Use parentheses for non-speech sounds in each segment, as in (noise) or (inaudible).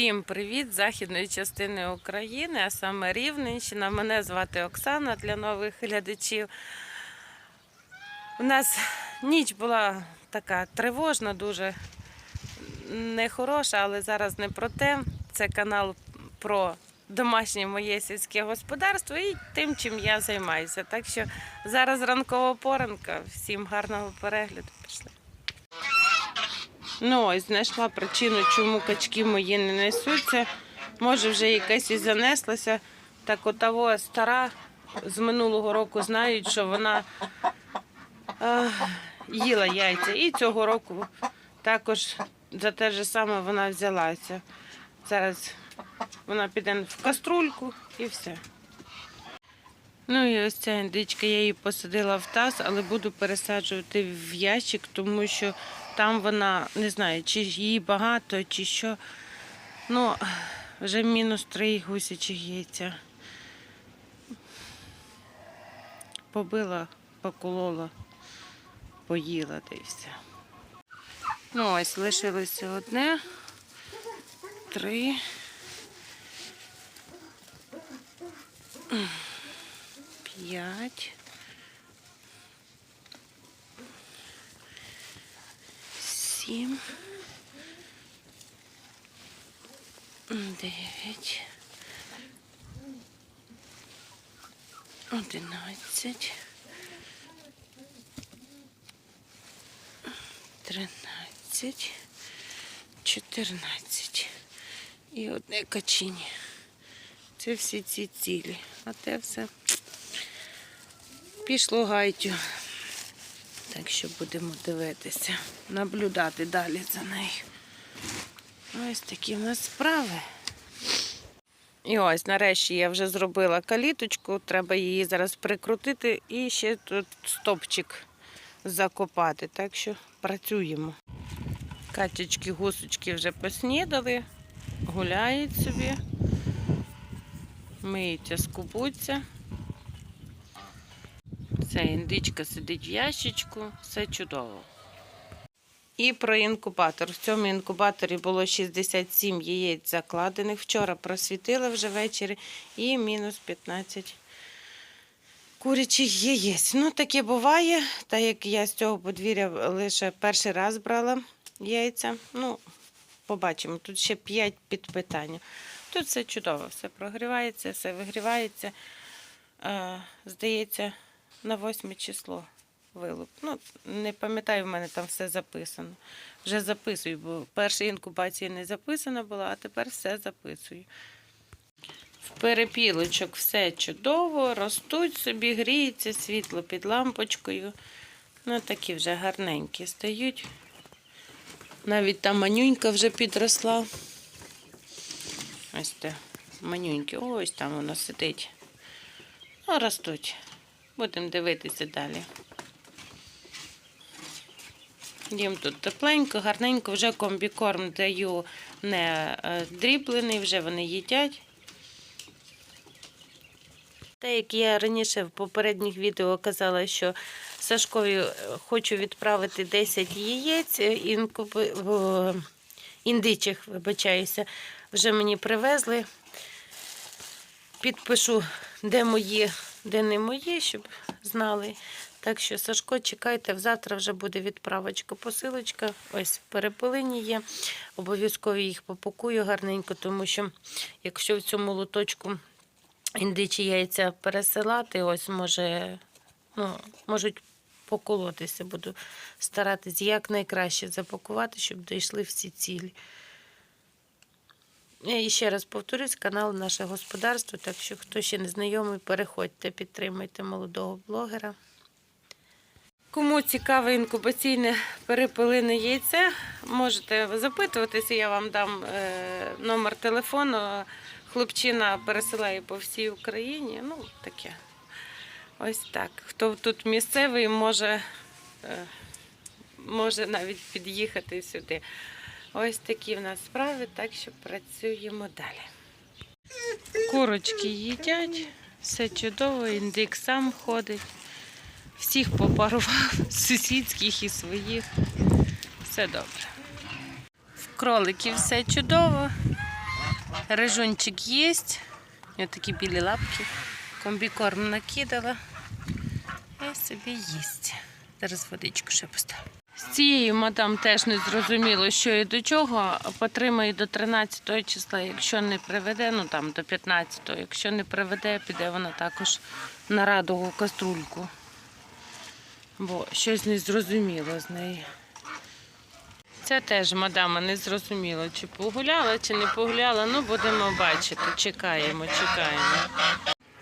Всім привіт з західної частини України, а саме Рівненщина. Мене звати Оксана для нових глядачів. У нас ніч була така тривожна, дуже нехороша, але зараз не про те. Це канал про домашнє моє сільське господарство і тим, чим я займаюся. Так що зараз ранкова поранка. Всім гарного перегляду. Пішли. Ну, ось знайшла причину, чому качки мої не несуться. Може, вже якась і занеслася. Так отаво стара з минулого року знають, що вона е, їла яйця. І цього року також за те ж саме вона взялася. Зараз вона піде в каструльку і все. Ну і ось ця індичка, я її посадила в таз, але буду пересаджувати в ящик, тому що там вона не знаю, чи її багато, чи що. Ну, вже мінус три гусячих яйця. Побила, поколола, поїла та. Ну, ось лишилося одне, три. П'ять. Сім. Дев'ять. Одинадцять. Тринадцять. Чотирнадцять. І одне качіння. Це всі ці цілі. А те все пішло гайтю. Так що будемо дивитися, наблюдати далі за нею. Ось такі в нас справи. І ось нарешті я вже зробила каліточку, треба її зараз прикрутити і ще тут стопчик закопати. Так що працюємо. Качечки, гусочки вже поснідали, гуляють собі, миються, скупуться. Ця індичка сидить в ящичку, все чудово. І про інкубатор. В цьому інкубаторі було 67 яєць закладених. Вчора просвітила вже ввечері і мінус 15 курячих яєць. Ну, таке буває, так як я з цього подвір'я лише перший раз брала яйця. Ну, побачимо. Тут ще 5 під питання. Тут все чудово, все прогрівається, все вигрівається. Е, здається, на 8 число вилуп. Ну, не пам'ятаю, в мене там все записано. Вже записую, бо перша інкубація не записана була, а тепер все записую. В перепілочок все чудово, ростуть собі, гріється світло під лампочкою. Ну, такі вже гарненькі стають. Навіть та манюнька вже підросла. Ось те манюньки. Ось там воно сидить. Ну, ростуть. Будемо дивитися далі. Їм тут тепленько, гарненько, вже комбікорм даю не е, дріблений, вже вони їдять. Те, як я раніше в попередніх відео казала, що Сашкові е, хочу відправити 10 яєць е, інкуби... індичих, вибачаюся, вже мені привезли. Підпишу, де мої, де не мої, щоб знали. Так що, Сашко, чекайте, завтра вже буде відправочка, посилочка. Ось в перепилині є. Обов'язково їх попакую гарненько, тому що якщо в цьому лоточку індичі яйця пересилати, ось може, ну, можуть поколотися. Буду старатись якнайкраще запакувати, щоб дійшли всі цілі. І ще раз повторюсь, канал наше господарство. Так що, хто ще не знайомий, переходьте, підтримуйте молодого блогера. Кому цікаве інкубаційне перепилине яйце, можете запитуватися, я вам дам е, номер телефону. Хлопчина пересилає по всій Україні. Ну, таке. Ось так. Хто тут місцевий, може, е, може навіть під'їхати сюди. Ось такі в нас справи, так що працюємо далі. Курочки їдять, все чудово, індик сам ходить. Всіх попарував, (laughs) сусідських і своїх. Все добре. В кроликів все чудово. Рижунчик є. Ось такі білі лапки. Комбікорм накидала. І собі їсть. Зараз водичку ще поставлю. З цією мадам теж не зрозуміло, що і до чого. Потримає до 13 числа, якщо не приведе, ну там до 15, якщо не приведе, піде вона також на радову каструльку. Бо щось не зрозуміло з нею. Це теж мадама не зрозуміло, чи погуляла, чи не погуляла. Ну, будемо бачити. Чекаємо, чекаємо.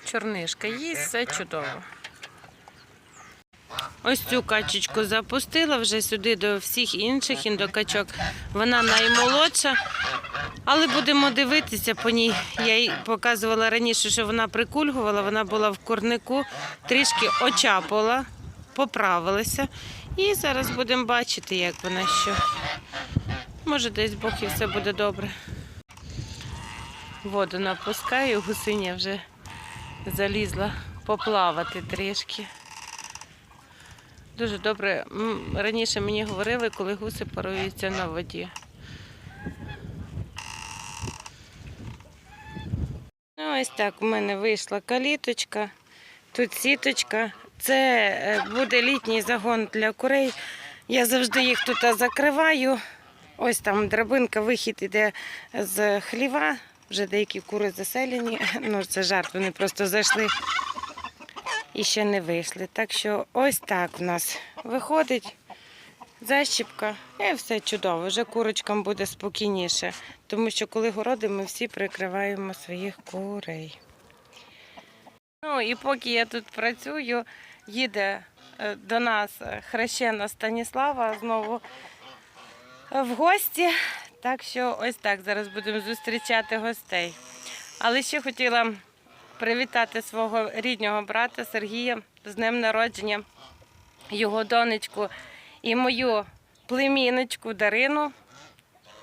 Чорнишка їсть, все чудово. Ось цю качечку запустила вже сюди до всіх інших індокачок. Вона наймолодша, але будемо дивитися по ній. Я їй показувала раніше, що вона прикульгувала, вона була в курнику, трішки очапала, поправилася. І зараз будемо бачити, як вона що. Може, десь Бог і все буде добре. Воду напускаю, гусиня вже залізла поплавати трішки. Дуже добре. Раніше мені говорили, коли гуси паруються на воді. Ну, ось так у мене вийшла каліточка, тут сіточка. Це е, буде літній загон для курей. Я завжди їх тут закриваю. Ось там драбинка, вихід іде з хліва. Вже деякі кури заселені. (laughs) Ну, це жарт, вони просто зайшли і ще не вийшли. Так що ось так в нас виходить защіпка, і все чудово. Вже курочкам буде спокійніше, тому що коли городи, ми всі прикриваємо своїх курей. Ну і поки я тут працюю, їде е, до нас хрещена Станіслава знову в гості. Так що ось так зараз будемо зустрічати гостей. Але ще хотіла привітати свого рідного брата Сергія з днем народження, його донечку і мою племінничку Дарину.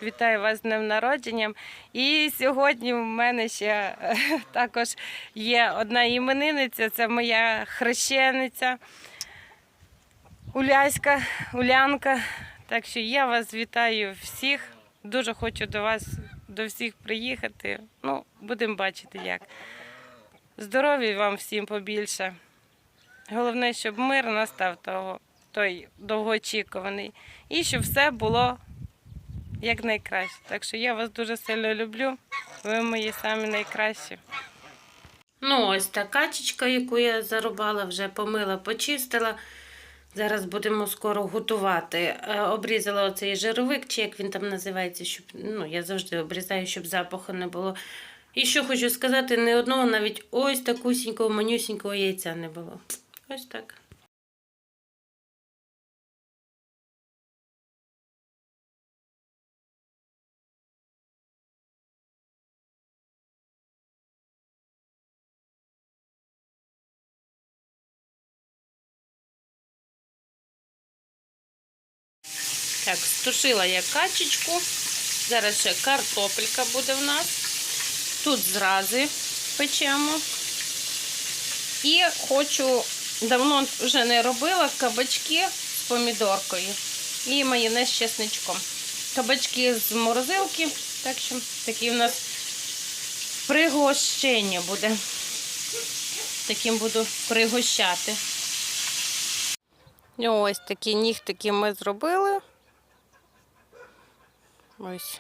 Вітаю вас з днем народження. І сьогодні в мене ще (laughs) також є одна іменинниця, це моя хрещениця Уляська, Улянка. Так що я вас вітаю всіх. Дуже хочу до вас, до всіх приїхати. Ну, будемо бачити як. Здоров'я вам всім побільше. Головне, щоб мир настав того, той довгоочікуваний. І щоб все було як найкраще. Так що я вас дуже сильно люблю. Ви мої самі найкращі. Ну, ось та качечка, яку я зарубала, вже помила, почистила. Зараз будемо скоро готувати. Е, Обрізала оцей жировик, чи як він там називається, щоб ну, я завжди обрізаю, щоб запаху не було. І що хочу сказати, ні одного навіть ось такусінького, манюсінького яйця не було. Ось так. Так, стушила я качечку. Зараз ще картопелька буде в нас. Тут зрази печемо. І хочу, давно вже не робила кабачки з помідоркою і майонез з чесничком. Кабачки з морозилки, так що такі у нас пригощення буде. Таким буду пригощати. Ось такі нігтики ми зробили. Ось.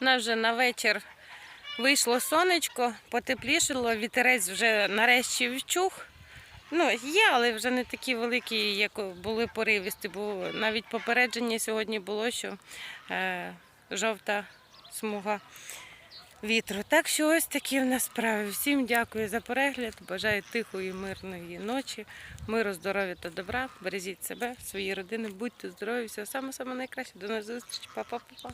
У нас вже на вечір вийшло сонечко, потеплішило, вітерець вже нарешті вчух. Ну, є, але вже не такі великі, як були поривісті, бо навіть попередження сьогодні було, що е, жовта смуга вітру. Так що ось такі в нас справи. Всім дякую за перегляд. Бажаю тихої, мирної ночі, миру, здоров'я та добра. Бережіть себе, свої родини, будьте здорові, всього саме саме найкраще. До нових зустрічі, Па-па-па-па.